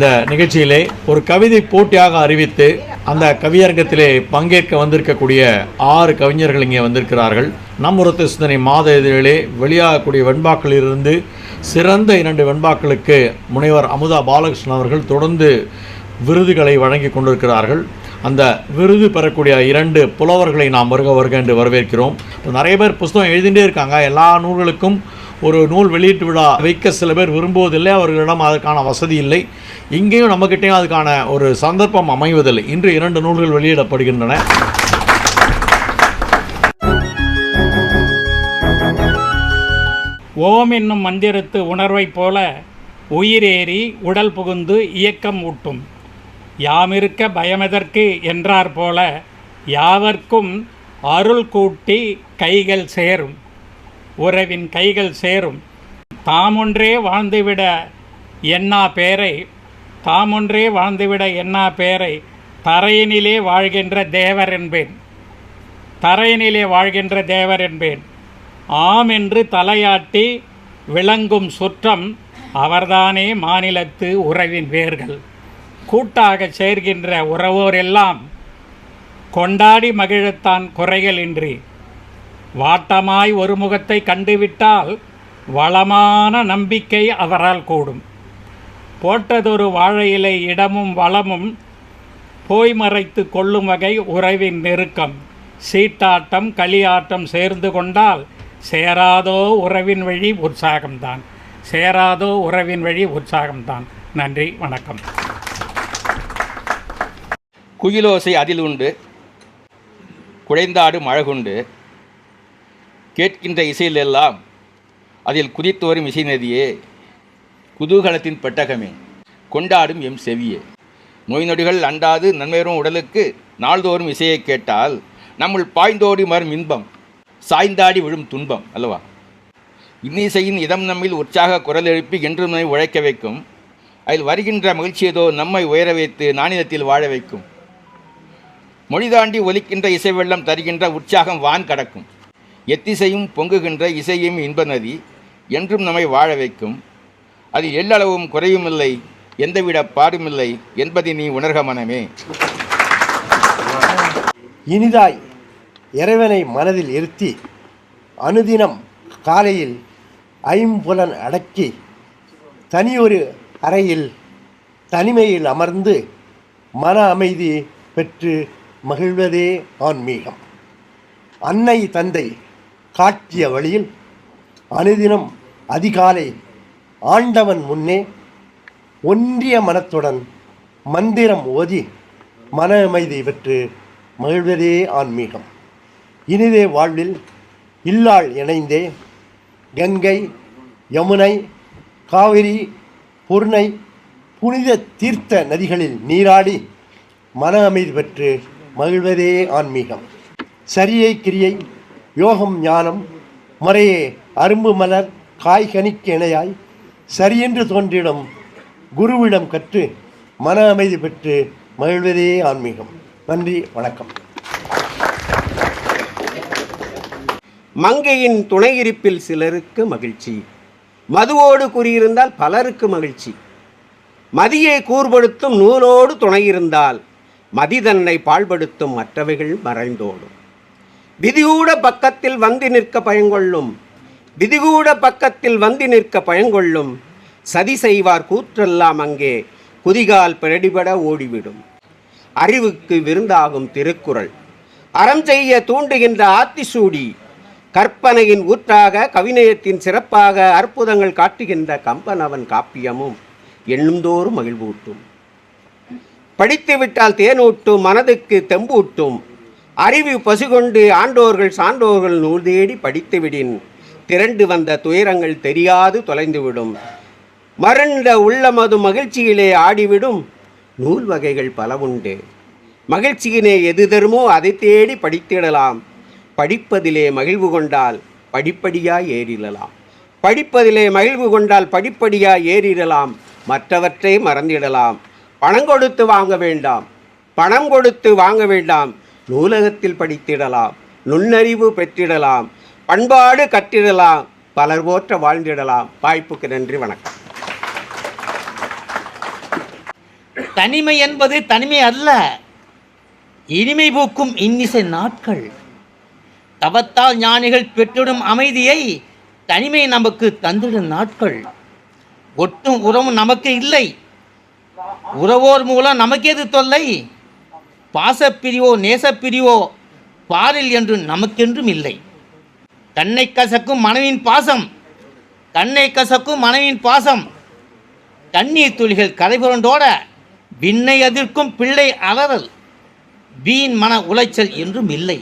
இந்த நிகழ்ச்சியிலே ஒரு கவிதை போட்டியாக அறிவித்து அந்த கவியரங்கத்திலே பங்கேற்க வந்திருக்கக்கூடிய ஆறு கவிஞர்கள் இங்கே வந்திருக்கிறார்கள். நம் நம்முறத்து சிந்தனை மாத இதழிலே வெளியாகக்கூடிய வெண்பாக்களிலிருந்து சிறந்த இரண்டு வெண்பாக்களுக்கு முனைவர் அமுதா பாலகிருஷ்ணன் அவர்கள் தொடர்ந்து விருதுகளை வழங்கி கொண்டிருக்கிறார்கள். அந்த விருது பெறக்கூடிய இரண்டு புலவர்களை நாம் வருக வருக என்று வரவேற்கிறோம். நிறைய பேர் புஸ்தகம் எழுதிட்டே இருக்காங்க. எல்லா நூல்களுக்கும் ஒரு நூல் வெளியீட்டு விழா வைக்க சில பேர் விரும்புவதில்லை அவர்களிடம் அதற்கான வசதி இல்லை. இங்கேயும் நம்மக்கிட்டேயும் அதுக்கான ஒரு சந்தர்ப்பம் அமைவதில்லை. இன்று இரண்டு நூல்கள் வெளியிடப்படுகின்றன. ஓம் என்னும் மந்திரத்து உணர்வைப் போல உயிரேறி உடல் புகுந்து இயக்கம் ஊட்டும். யாமிருக்க பயமெதற்கு என்றார் போல யாவர்க்கும் அருள் கூட்டி கைகள் சேரும். உறவின் கைகள் சேரும். தாமொன்றே வாழ்ந்துவிட என்னா பேரை? தாமொன்றே வாழ்ந்துவிட என்னா பேரை? தரையினிலே வாழ்கின்ற தேவர் என்பேன். தரையினிலே வாழ்கின்ற தேவர் என்பேன். ஆம் என்று தலையாட்டி விளங்கும் சுற்றம் அவர்தானே மாநிலத்து உறவின் வேர்கள். கூட்டாக சேர்கின்ற உறவோரெல்லாம் கொண்டாடி மகிழத்தான் குறைகளின்றி வாட்டமாய் ஒரு முகத்தை கண்டுவிட்டால் வளமான நம்பிக்கை அவரால் கூடும். போட்டதொரு வாழை இலை இடமும் வளமும் போய் மறைத்து கொள்ளும் வகை உறவின் நெருக்கம். சீட்டாட்டம் களியாட்டம் சேர்ந்து கொண்டால் சேராதோ உறவின் வழி உற்சாகம்தான். சேராதோ உறவின் வழி உற்சாகம்தான். நன்றி வணக்கம். குயிலோசை அதில் உண்டு. குழைந்தாடு மழகுண்டு. கேட்கின்ற இசையிலெல்லாம் அதில் குதித்து வரும் இசை நதியே குதூகலத்தின் பெட்டகமே கொண்டாடும் எம் செவியே. நோய் நொடிகள் அண்டாது நன்மையரும் உடலுக்கு நாள்தோறும் இசையை கேட்டால் நம்முள் பாய்ந்தோடி மரும் இன்பம் சாய்ந்தாடி விழும் துன்பம் அல்லவா? இன்னிசையின் இதம் நம்மில் உற்சாக குரல் எழுப்பி என்று நம்மை உழைக்க வைக்கும். அதில் வருகின்ற மகிழ்ச்சியதோ நம்மை உயர வைத்து நாணிதத்தில் வாழ வைக்கும். மொழி தாண்டி ஒலிக்கின்ற இசை வெள்ளம் தருகின்ற உற்சாகம் வான் கடக்கும். எத்திசையும் பொங்குகின்ற இசையும் இன்ப நதி என்றும் நம்மை வாழ வைக்கும். அது எல்லளவும் குறையுமில்லை எந்தவிட பாடுமில்லை என்பதை நீ உணர்க மனமே. இனிதாய் இறைவனை மனதில் இருத்தி அனுதினம் காலையில் ஐம்புலன் அடக்கி தனியொரு அறையில் தனிமையில் அமர்ந்து மன அமைதி பெற்று மகிழ்வதே ஆன்மீகம். அன்னை தந்தை காட்டிய வழியில் அனுதினம் அதிகாலை ஆண்டவன் முன்னே ஒன்றிய மனத்துடன் மந்திரம் ஓதி மன அமைதி பெற்று மகிழ்வதே ஆன்மீகம். இனிதே வாழ்வில் இல்லாள் இணைந்தே கங்கை யமுனை காவிரி பூர்ணை புனித தீர்த்த நதிகளில் நீராடி மன அமைதி பெற்று மகிழ்வதே ஆன்மீகம். சரியை கிரியை யோகம் ஞானம் முறையே அரும்பு மலர் காய்கனிக்கு இணையாய் சரியென்று தோன்றிடும் குருவிடம் கற்று மன அமைதி பெற்று மகிழ்வதே ஆன்மீகம். நன்றி வணக்கம். மங்கையின் துணை இருப்பில் சிலருக்கு மகிழ்ச்சி. மதுவோடு குறியிருந்தால் பலருக்கு மகிழ்ச்சி. மதியை கூர்படுத்தும் நூலோடு துணை இருந்தால் மதி தன்னை பாழ்படுத்தும் மற்றவைகள் மறைந்தோடும். விதிகூட பக்கத்தில் வந்து நிற்க பயங்கொள்ளும். விதிகூட பக்கத்தில் வந்து நிற்க பயங்கொள்ளும். சதி செய்வார் கூற்றெல்லாம் அங்கே. குதிகால் பிரடிபட ஓடிவிடும். அறிவுக்கு விருந்தாகும் திருக்குறள். அறம் செய்ய தூண்டுகின்ற ஆத்திசூடி. கற்பனையின் ஊற்றாக கவிநயத்தின் சிறப்பாக அற்புதங்கள் காட்டுகின்ற கம்பனவன் காப்பியமும் எண்ணுந்தோறும் மகிழ்வூட்டும். படித்துவிட்டால் தேனூட்டும் மனதுக்கு தெம்பூட்டும். அறிவு பசுகொண்டு ஆண்டோர்கள் சான்றோர்கள் நூல் தேடி படித்துவிடின். திரண்டு வந்த துயரங்கள் தெரியாது தொலைந்துவிடும். மறந்த உள்ளமது மகிழ்ச்சியிலே ஆடிவிடும். நூல் வகைகள் பல உண்டு. மகிழ்ச்சியினே எது தருமோ அதை தேடி படித்திடலாம். படிப்பதிலே மகிழ்வு கொண்டால் படிப்படியாய் ஏறிடலாம். படிப்பதிலே மகிழ்வு கொண்டால் படிப்படியாய் ஏறிடலாம். மற்றவற்றை மறந்திடலாம். பணம் கொடுத்து வாங்க வேண்டாம். பணம் கொடுத்து வாங்க வேண்டாம். நூலகத்தில் படித்திடலாம் நுண்ணறிவு பெற்றிடலாம் பண்பாடு கற்றிடலாம் பலர் போற்ற வாழ்ந்திடலாம். வாய்ப்புக்கு நன்றி வணக்கம். தனிமை என்பது தனிமை அல்ல. இனிமை பூக்கும் இன்னிசை நாட்கள். தவத்தால் ஞானிகள் பெற்றிடும் அமைதியை தனிமை நமக்கு தந்திடும் நாட்கள். ஒட்டும் உறவும் நமக்கு இல்லை. உறவோர் மூலம் நமக்கேது தொல்லை? பாசப்பிரிவோ நேசப்பிரிவோ பாரில் என்று நமக்கென்றும் இல்லை. தன்னை கசக்கும் மனைவின் பாசம் தன்னை கசக்கும் மனைவின் பாசம். தண்ணீர் துளிகள் கரைபுரண்டோட விண்ணை அதிர்க்கும் பிள்ளை அலறல் வீண் மன உளைச்சல் என்றும் இல்லை.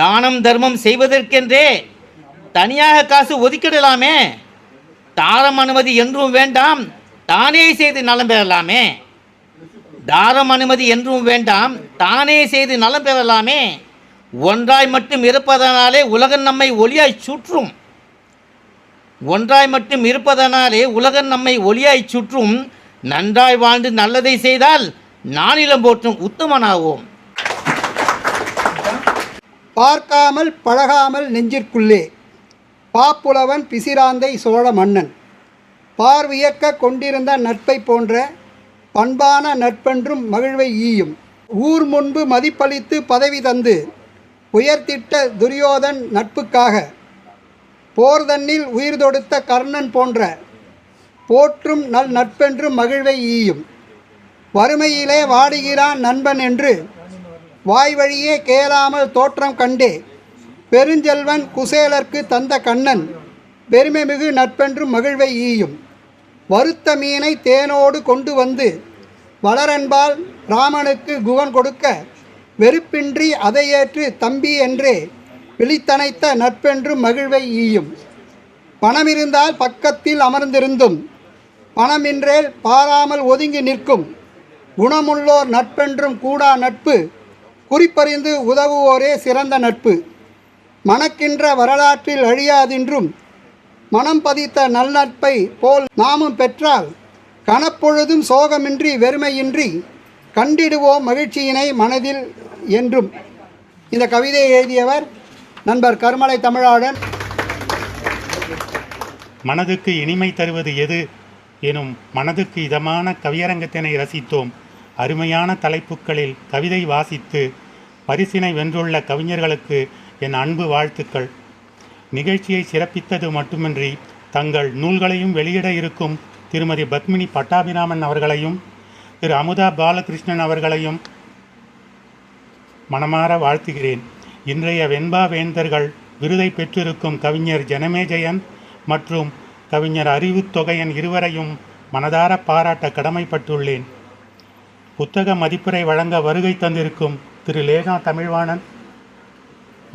தானம் தர்மம் செய்வதற்கென்றே தனியாக காசு ஒதுக்கிடலாமே. தாரம் அனுமதி என்றும் வேண்டாம் தானே செய்து நலம் பெறலாமே. தாரம் அனுமதி என்றும் வேண்டாம் தானே செய்து நலம் பெறலாமே. ஒன்றாய் மட்டும் இருப்பதனாலே உலகம் நம்மை ஒளியாய் சுற்றும். ஒன்றாய் மட்டும் இருப்பதனாலே உலகம் நம்மை ஒளியாய் சுற்றும். நன்றாய் வாழ்ந்து நல்லதை செய்தால் நானிலம் போற்றும் உத்தமனாவோம். பார்க்காமல் பழகாமல் நெஞ்சிற்குள்ளே. பாப்புலவன் பிசிராந்தை சோழ மன்னன். பார்வியக்க கொண்டிருந்த நட்பை போன்ற பண்பான நட்பென்றும் மகிழ்வை ஈயும். ஊர் முன்பு மதிப்பளித்து பதவி தந்து உயர்த்திட்ட துரியோதன் நட்புக்காக போர் தன்னில் உயிர் தொடுத்த கர்ணன் போன்ற போற்றும் நல் நட்பென்றும் மகிழ்வை ஈயும். வறுமையிலே வாடுகிறான் நண்பன் என்று வாய் வழியே கேளாமல் தோற்றம் கண்டே பெருஞ்செல்வன் குசேலர்க்கு தந்த கண்ணன் பெருமைமிகு நட்பென்றும் மகிழ்வை ஈயும். வறுத்த மீனை தேனோடு கொண்டு வந்து வளரன்பால் ராமனுக்கு குகன் கொடுக்க வெறுப்பின்றி அதை ஏற்று தம்பி என்றே விழித்தனைத்த நட்பென்றும் மகிழ்வை ஈயும். பணமிருந்தால் பக்கத்தில் அமர்ந்திருந்தும் பணமின்றேல் பாராமல் ஒதுங்கி நிற்கும் குணமுள்ளோர் நட்பென்றும் கூடா நட்பு குறிப்பறிந்து உதவுவோரே சிறந்த நட்பு. மணக்கின்ற வரலாற்றில் அழியாதின்றும் மனம் பதித்த நல்நட்பை போல் நாமும் பெற்றால் கணப்பொழுதும் சோகமின்றி வெறுமையின்றி கண்டிடுவோம் மகிழ்ச்சியினை மனதில் என்றும். இந்த கவிதையை எழுதியவர் நண்பர் கருமலை தமிழாளன். மனதுக்கு இனிமை தருவது எது? எனும் மனதுக்கு இதமான கவியரங்கத்தினை ரசித்தோம். அருமையான தலைப்புகளில் கவிதை வாசித்து பரிசினை வென்றுள்ள கவிஞர்களுக்கு என் அன்பு வாழ்த்துக்கள். நிகழ்ச்சியை சிறப்பித்தது மட்டுமின்றி தங்கள் நூல்களையும் வெளியிட இருக்கும் திருமதி பத்மினி பட்டாபிராமன் அவர்களையும் திரு அமுதா பாலகிருஷ்ணன் அவர்களையும் மனமாற வாழ்த்துகிறேன். இன்றைய வெண்பா வேந்தர்கள் விருதை பெற்றிருக்கும் கவிஞர் ஜனமேஜயன் மற்றும் கவிஞர் அறிவுத்தொகையன் இருவரையும் மனதார பாராட்ட கடமைப்பட்டுள்ளேன். புத்தக மதிப்புரை வழங்க வருகை தந்திருக்கும் திரு லேகா தமிழ்வாணன்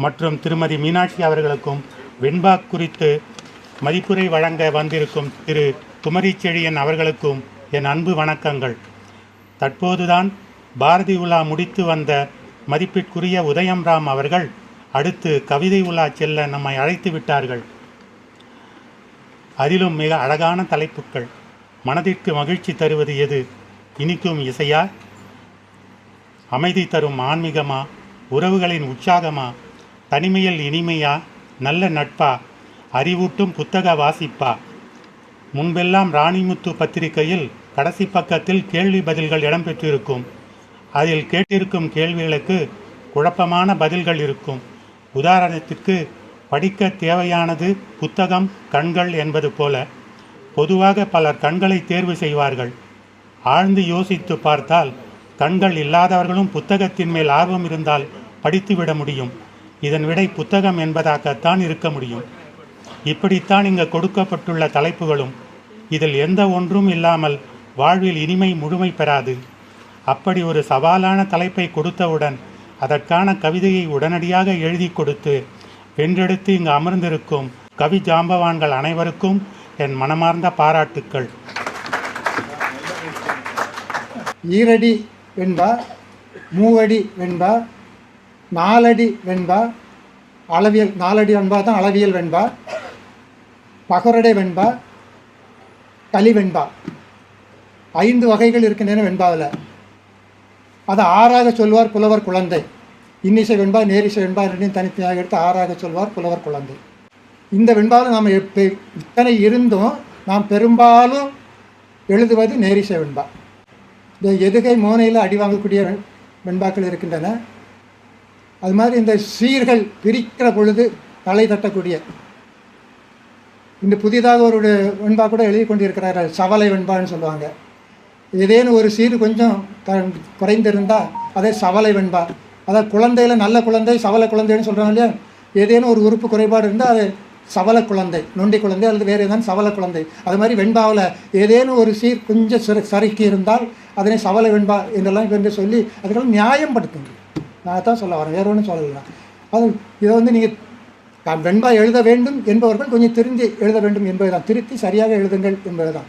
மற்றும் திருமதி மீனாட்சி அவர்களுக்கும் வெண்பா குறித்து மதிப்புரை வழங்க வந்திருக்கும் திரு குமரி செழியன் அவர்களுக்கும் என் அன்பு வணக்கங்கள். தற்போதுதான் பாரதி உலா முடித்து வந்த மதிப்பிற்குரிய உதயம் ராம் அவர்கள் அடுத்து கவிதை உலா செல்ல நம்மை அழைத்து விட்டார்கள். அதிலும் மிக அழகான தலைப்புகள். மனதிற்கு மகிழ்ச்சி தருவது எது? இனிக்கும் இசையா? அமைதி தரும் ஆன்மீகமா? உறவுகளின் உற்சாகமா? தனிமையில் இனிமையா? நல்ல நட்பா? அறிவூட்டும் புத்தக வாசிப்பா? முன்பெல்லாம் ராணிமுத்து பத்திரிகையில் கடைசி பக்கத்தில் கேள்வி பதில்கள் இடம்பெற்றிருக்கும். அதில் கேட்டிருக்கும் கேள்விகளுக்கு குழப்பமான பதில்கள் இருக்கும். உதாரணத்திற்கு படிக்க தேவையானது புத்தகம் கண்கள் என்பது போல. பொதுவாக பலர் கண்களை தேர்வு செய்வார்கள். ஆழ்ந்து யோசித்து பார்த்தால் கண்கள் இல்லாதவர்களும் புத்தகத்தின் மேல் ஆர்வம் இருந்தால் படித்துவிட முடியும். இதன் விடை புத்தகம் என்பதாகத்தான் இருக்க முடியும். இப்படித்தான் இங்கு கொடுக்கப்பட்டுள்ள தலைப்புகளும் இதில் எந்த ஒன்றும் இல்லாமல் வாழ்வில் இனிமை முழுமை பெறாது. அப்படி ஒரு சவாலான தலைப்பை கொடுத்தவுடன் அதற்கான கவிதையை உடனடியாக எழுதி கொடுத்து வென்றெடுத்து இங்கு அமர்ந்திருக்கும் கவி ஜாம்பவான்கள் அனைவருக்கும் என் மனமார்ந்த பாராட்டுக்கள். ஈரடி வெண்பா மூவடி வெண்பா நாலடி வெண்பா அளவியல் நாலடி வெண்பா தான் அளவியல் வெண்பா. பகரடை வெண்பா களி வெண்பா. ஐந்து வகைகள் இருக்கின்றன வெண்பாவில் அதை ஆறாக சொல்வார் புலவர் குழந்தை. இன்னிசை வெண்பா நேரிசை வெண்பா ரெண்டையும் தனித்தனியாக எடுத்து ஆறாக சொல்வார் புலவர் குழந்தை. இந்த வெண்பாவில் நாம் எப்ப- இத்தனை இருந்தும் நாம் பெரும்பாலும் எழுதுவது நேரிசை வெண்பா. இந்த எதுகை மோனையில் அடி வாங்கக்கூடிய வெண்பாக்கள் இருக்கின்றன. அது மாதிரி இந்த சீர்கள் பிரிக்கிற பொழுது தலை தட்டக்கூடிய. இந்த புதிதாக ஒரு வெண்பா கூட எழுதி கொண்டிருக்கிறார் சவலை வெண்பான்னு சொல்லுவாங்க. ஏதேனும் ஒரு சீர் கொஞ்சம் க குறைந்திருந்தால் அதே சவலை வெண்பா. அதாவது குழந்தையில் நல்ல குழந்தை சவலை குழந்தைன்னு சொல்கிறாங்க இல்லையா? ஏதேனும் ஒரு உறுப்பு குறைபாடு இருந்தால் அது சவல குழந்தை நொண்டி குழந்தை அல்லது வேறு ஏதாவது சவல குழந்தை. அது மாதிரி வெண்பாவில் ஏதேனும் ஒரு சீர் கொஞ்சம் சிறு சறுக்கி இருந்தால் அதனை சவலை வெண்பா என்றெல்லாம் என்று சொல்லி அதுக்கெல்லாம் நியாயப்படுத்துங்க நான் தான் சொல்ல வரேன் வேறு ஒன்றும் சொல்லலாம் அது இதை வந்து நீங்கள் வெண்பா எழுத வேண்டும் என்பவர்கள் கொஞ்சம் திருந்தி எழுத வேண்டும் என்பதுதான். திருத்தி சரியாக எழுதுங்கள் என்பது தான்